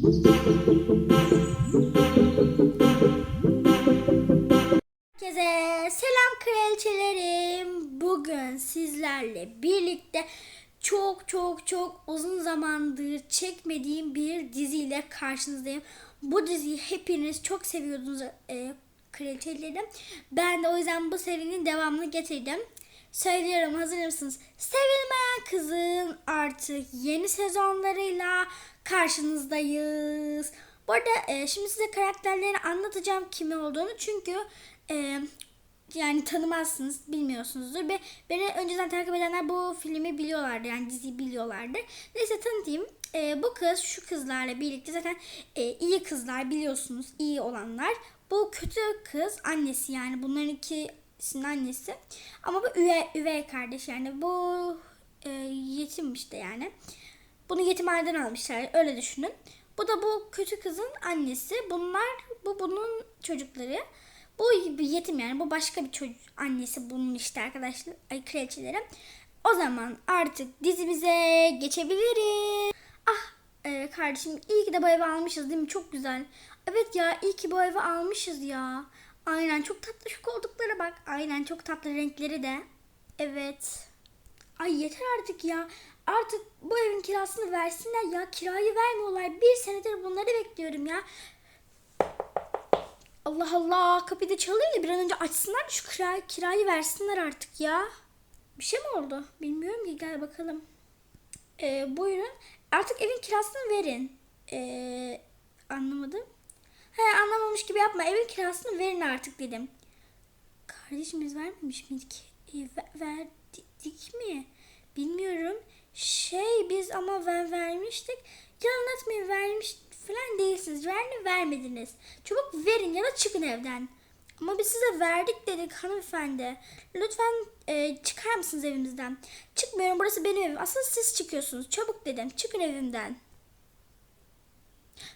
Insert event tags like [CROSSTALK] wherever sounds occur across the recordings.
Herkese selam kraliçelerim. Bugün sizlerle birlikte çok çok çok uzun zamandır çekmediğim bir diziyle karşınızdayım. Bu diziyi hepiniz çok seviyordunuz e, kraliçelerim. Ben de o yüzden bu serinin devamını getirdim. Söylüyorum hazır mısınız? Sevilmeyen kızın artık yeni sezonlarıyla karşınızdayız. Bu arada e, şimdi size karakterlerini anlatacağım kimi olduğunu çünkü e, yani tanımazsınız, bilmiyorsunuzdur. Ve beni önceden takip edenler bu filmi biliyorlardı yani diziyi biliyorlardı. Neyse tanıtayım. E, bu kız şu kızlarla birlikte zaten e, iyi kızlar biliyorsunuz, iyi olanlar. Bu kötü kız annesi yani bunların ikisinin annesi. Ama bu üvey, üvey kardeş yani bu e, yetim işte yani. Bunu yetimhaneden almışlar öyle düşünün. Bu da bu kötü kızın annesi. Bunlar bu bunun çocukları. Bu bir yetim yani bu başka bir çocuk annesi bunun işte arkadaşlar ay kraliçelerim. O zaman artık dizimize geçebiliriz. Ah e, kardeşim iyi ki de bu evi almışız değil mi? Çok güzel. Evet ya iyi ki bu evi almışız ya. Aynen çok tatlı şu koltuklara bak. Aynen çok tatlı renkleri de. Evet. Ay yeter artık ya. Artık bu evin kirasını versinler ya. Kirayı vermiyorlar. Bir senedir bunları bekliyorum ya. Allah Allah kapıyı da çalıyor da bir an önce açsınlar şu kira, kirayı versinler artık ya. Bir şey mi oldu? Bilmiyorum ki gel bakalım. Ee, buyurun. Artık evin kirasını verin. Ee, anlamadım. He anlamamış gibi yapma. Evin kirasını verin artık dedim. Kardeşim biz vermemiş miydik? E, ver- verdik mi? Bilmiyorum. Şey biz ama ver, vermiştik. Ya anlatmayın vermiş falan değilsiniz. Ver vermediniz. Çabuk verin ya da çıkın evden. Ama biz size verdik dedik hanımefendi. Lütfen e, çıkar mısınız evimizden? Çıkmıyorum burası benim evim. Aslında siz çıkıyorsunuz. Çabuk dedim. Çıkın evimden.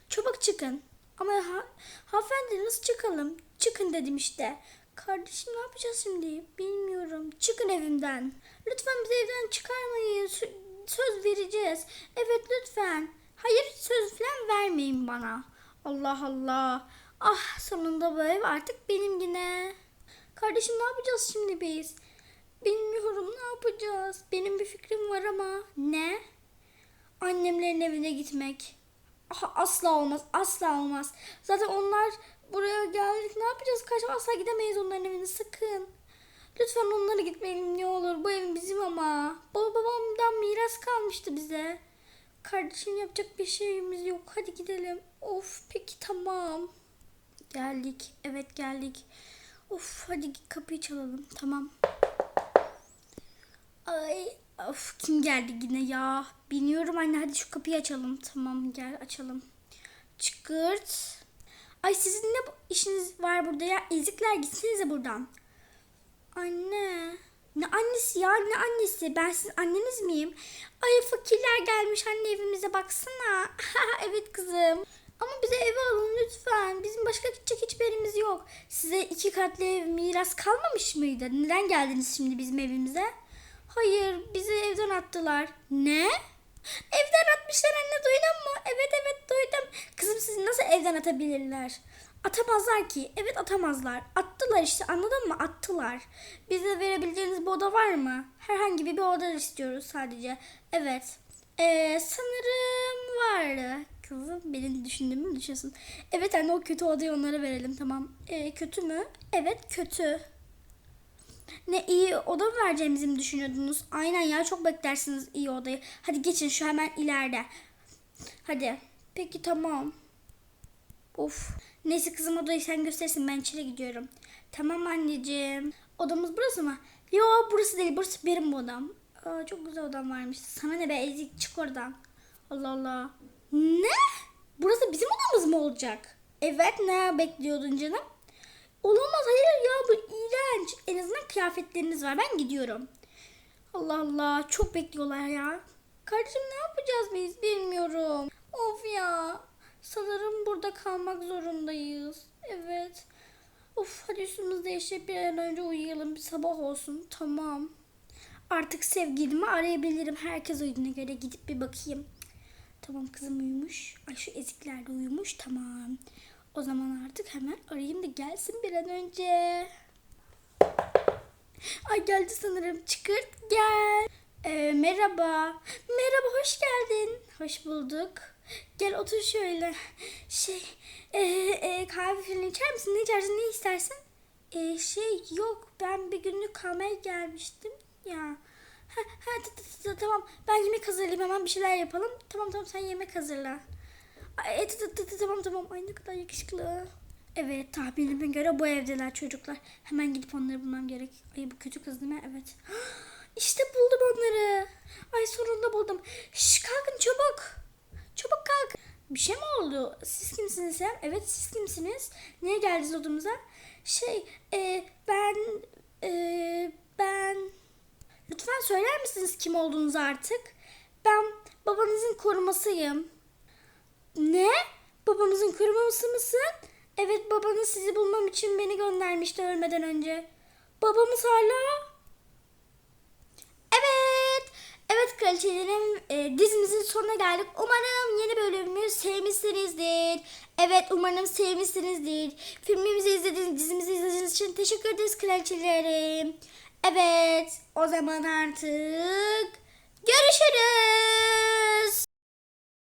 Çabuk çıkın. Ama ha, hanımefendi nasıl çıkalım? Çıkın dedim işte. Kardeşim ne yapacağız şimdi? Bilmiyorum. Çıkın evimden. Lütfen bizi evden çıkarmayın. Sö- Söz vereceğiz. Evet lütfen. Hayır söz falan vermeyin bana. Allah Allah. Ah sonunda bu ev artık benim yine. Kardeşim ne yapacağız şimdi biz? Bilmiyorum ne yapacağız. Benim bir fikrim var ama. Ne? Annemlerin evine gitmek. Aha, asla olmaz. Asla olmaz. Zaten onlar buraya geldik. Ne yapacağız? Karşıma asla gidemeyiz onların evine. Sakın. Lütfen onlara gitmeyelim ne olur. Bu ev bizim ama. Baba babamdan miras kalmıştı bize. Kardeşim yapacak bir şeyimiz yok. Hadi gidelim. Of peki tamam. Geldik. Evet geldik. Of hadi git kapıyı çalalım. Tamam. Ay of kim geldi yine ya? Bilmiyorum anne hadi şu kapıyı açalım. Tamam gel açalım. Çıkırt. Ay sizin ne işiniz var burada ya? Ezikler gitsenize buradan. Anne. Ne annesi ya ne annesi? Ben sizin anneniz miyim? Ay fakirler gelmiş anne evimize baksana. [LAUGHS] evet kızım. Ama bize ev alın lütfen. Bizim başka gidecek hiçbir yerimiz yok. Size iki katlı ev miras kalmamış mıydı? Neden geldiniz şimdi bizim evimize? Hayır bizi evden attılar. Ne? Evden atmışlar anne duydun mu? Evet evet duydum. Kızım sizi nasıl evden atabilirler? Atamazlar ki. Evet atamazlar. Attılar işte anladın mı? Attılar. Bize verebileceğiniz bir oda var mı? Herhangi bir, bir oda istiyoruz sadece. Evet. Ee, sanırım var. Kızım benim düşündüğümü mü düşünüyorsun? Evet anne o kötü odayı onlara verelim tamam. Ee, kötü mü? Evet kötü. Ne iyi oda mı vereceğimizi mi düşünüyordunuz? Aynen ya çok beklersiniz iyi odayı. Hadi geçin şu hemen ileride. Hadi. Peki tamam. Of. Neyse kızım odayı sen göstersin ben içeri gidiyorum. Tamam anneciğim. Odamız burası mı? Yo burası değil burası benim odam. Aa, çok güzel odam varmış. Sana ne be ezik çık oradan. Allah Allah. Ne? Burası bizim odamız mı olacak? Evet ne bekliyordun canım? Olamaz hayır ya bu iğrenç. En azından kıyafetleriniz var ben gidiyorum. Allah Allah çok bekliyorlar ya. Kardeşim ne yapacağız biz bilmiyorum. Of ya. Sanırım burada kalmak zorundayız. Evet. Of hadi üstümüzü değiştirip bir an önce uyuyalım. Bir sabah olsun. Tamam. Artık sevgilimi arayabilirim. Herkes uyuduğuna göre gidip bir bakayım. Tamam kızım uyumuş. Ay şu ezikler de uyumuş. Tamam. O zaman artık hemen arayayım da gelsin bir an önce. Ay geldi sanırım. Çıkırt gel. Ee, merhaba. Merhaba hoş geldin. Hoş bulduk. Gel otur şöyle. Şey e, e, kahve falan içer misin? Ne içersin? Ne istersin? E, şey yok ben bir günlük kalmaya gelmiştim ya. Ha, ha, ta- ta- ta- tamam ben yemek hazırlayayım hemen bir şeyler yapalım. Tamam tamam sen yemek hazırla. Ay, e, ta- ta- ta- ta- tamam tamam ay ne kadar yakışıklı. Evet tahminime göre bu evdeler çocuklar. Hemen gidip onları bulmam gerek. Ay bu kötü kız değil mi? Evet. [GASPS] İşte buldum onları. Ay sonunda buldum. Şş kalkın çabuk. Çabuk kalk. Bir şey mi oldu? Siz kimsiniz ya? Evet siz kimsiniz? Niye geldiniz odamıza? Şey e, ben e, ben lütfen söyler misiniz kim olduğunuzu artık? Ben babanızın korumasıyım. Ne? Babamızın koruması mısın? Evet babanız sizi bulmam için beni göndermişti ölmeden önce. Babamız hala? Evet. Evet kraliçelerim e, dizimizin sonuna geldik. Umarım yeni bölümümüzü sevmişsinizdir. Evet umarım sevmişsinizdir. Filmimizi izlediğiniz, dizimizi izlediğiniz için teşekkür ederiz kraliçelerim. Evet o zaman artık görüşürüz.